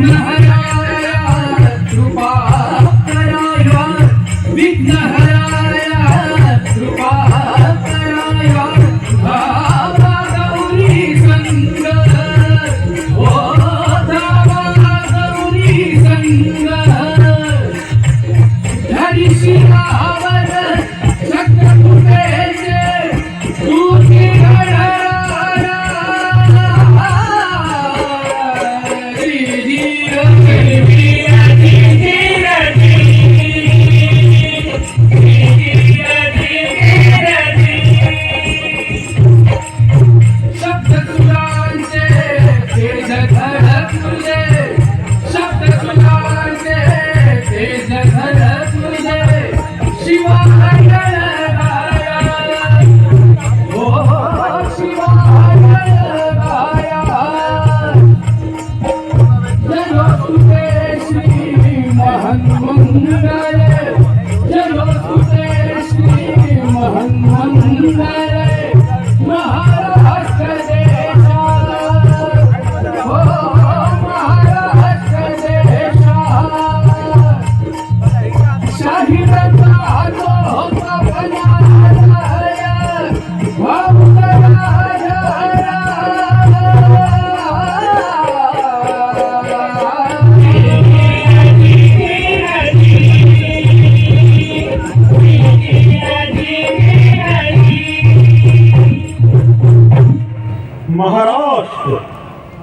Yeah.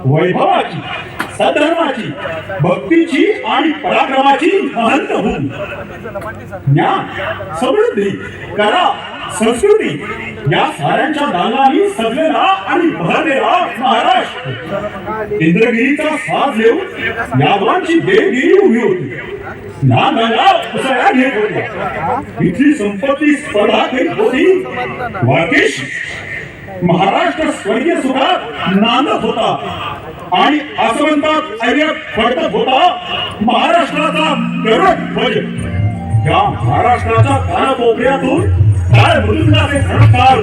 वैभवाची सधर्माची भक्तीची आणि पराक्रमाची अनंत होऊन. ज्ञान समृद्धी कला संस्कृती या साऱ्यांच्या दालनाने सजलेला आणि भरलेला महाराष्ट्र इंद्रगिरीचा साथ घेऊन यादवांची देवगिरी उभी होती. घेत होत्या. संपत्ती स्पर्धा करीत होती. वाकेश महाराष्ट्र स्वर्गीय सुखात नांदत होता. आणि असं म्हणतात अरे फडत होता महाराष्ट्राचा गरज ध्वज. या महाराष्ट्राच्या काळा कोपऱ्यातून काय म्हणून जाते सरकार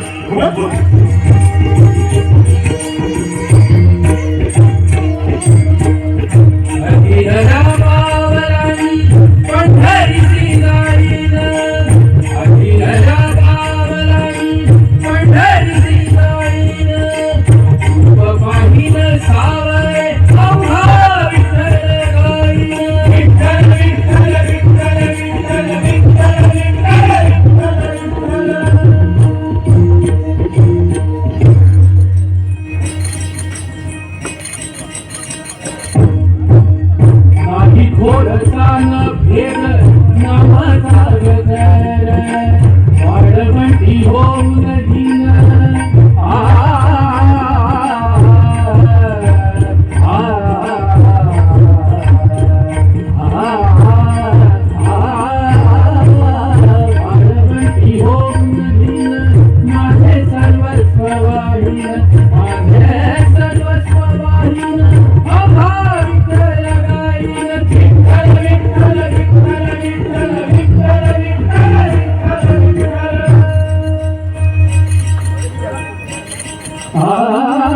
Thank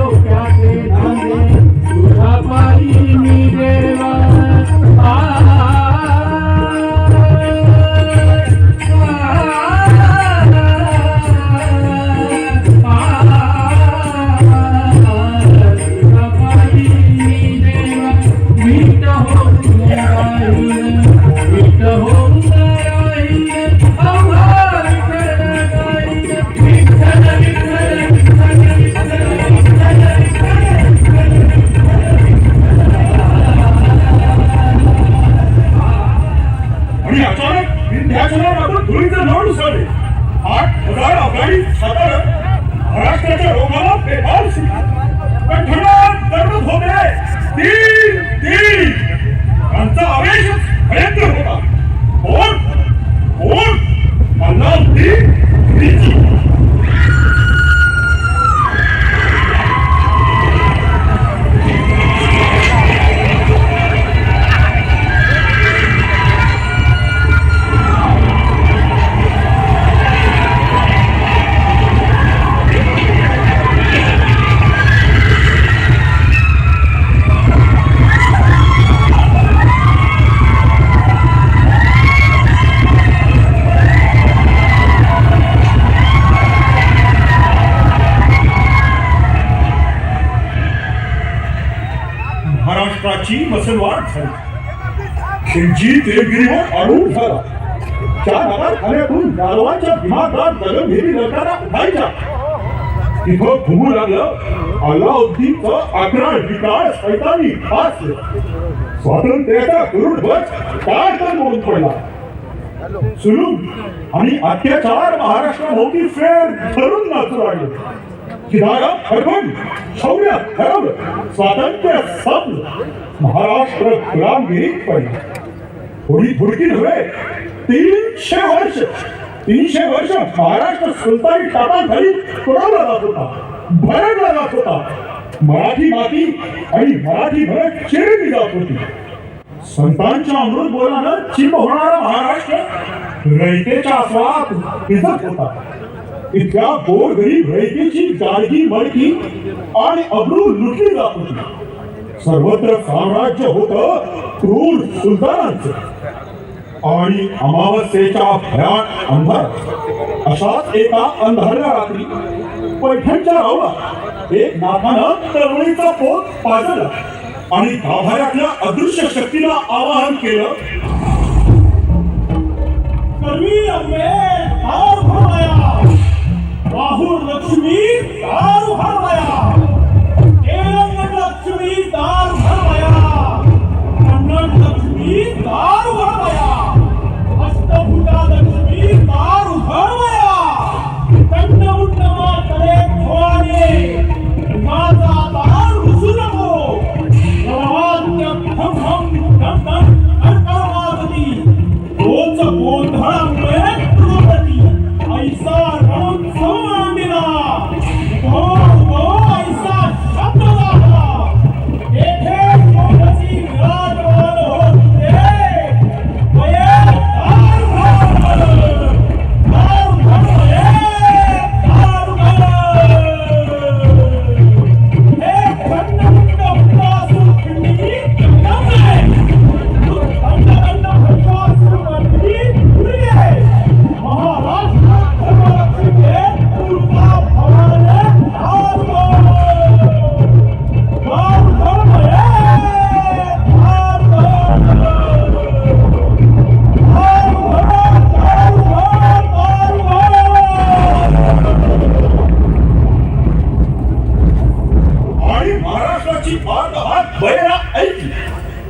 you. महाराष्ट्राची मसलवाट झाली. खिलजी देवगिरीवर अडून झाला त्या नगाखान्यातून गाढवाच्या दिमागात दगडभेदी लढणारा उठायचा तिथं घुमू लागलं. अलाउद्दीनचं अकरा विकास सैतानी हास्य स्वातंत्र्याचा गरुड ध्वज काय तर मोडून पडला. सुलूम आणि अत्याचार महाराष्ट्राभोवती फेर धरून नाचू लागले. किनारा हरवून शौर्य हरवलं स्वातंत्र्य संपलं महाराष्ट्र गुलामगिरीत पडला. थोडी थोडकी नव्हे तीनशे वर्ष तीनशे वर्ष महाराष्ट्र सुलतानी झाली पुरवला जात होता? भरडला जात होता. मराठी माती आणि मराठी भरत चिरली जात होती. संतांच्या अमृत बोलानं चिंब होणारा महाराष्ट्र रयतेच्या आस्वाद भिजत होता. इतक्या गोरगरीब रयतेची गाडगी मडकी आणि अब्रू लुटली जात होती. सर्वत्र साम्राज्य होत क्रूर सुलतानांच. आणि अमावस्येच्या भयान अंधार. अशाच एका अंधारल्या रात्री पैठणच्या रावला एक नाथानं तरुणीचा पोत पाजला आणि गाभाऱ्यातल्या अदृश्य शक्तीला आवाहन केलं. कवी अंबे तार भरवया রাহুর লক্ষ্মীর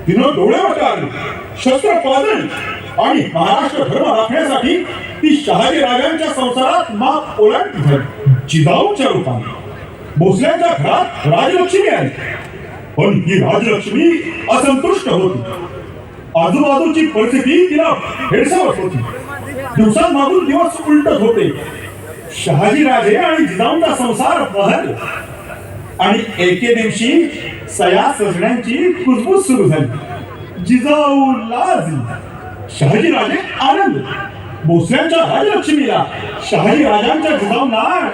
तिनं डोळे वाटारले शस्त्र पाजळली आणि महाराष्ट्र धर्म राखण्यासाठी ती शहाजी राजांच्या संसारात माप ओलांडली झाली जिजाऊच्या रूपाने. भोसल्यांच्या घरात राजलक्ष्मी आली. पण ही राजलक्ष्मी असंतुष्ट होती. आजूबाजूची परिस्थिती तिला भेडसावत होती. दिवसांमागून दिवस उलटत होते. शहाजी राजे आणि जिजाऊंचा संसार बहरला. आणि एके दिवशी सया सजण्याची कुजबूज सुरू झाली. जिजाऊ लाजली शहाजी राजे आनंद. भोसल्यांच्या राजलक्ष्मीला शहाजी राजांच्या जिजाऊंना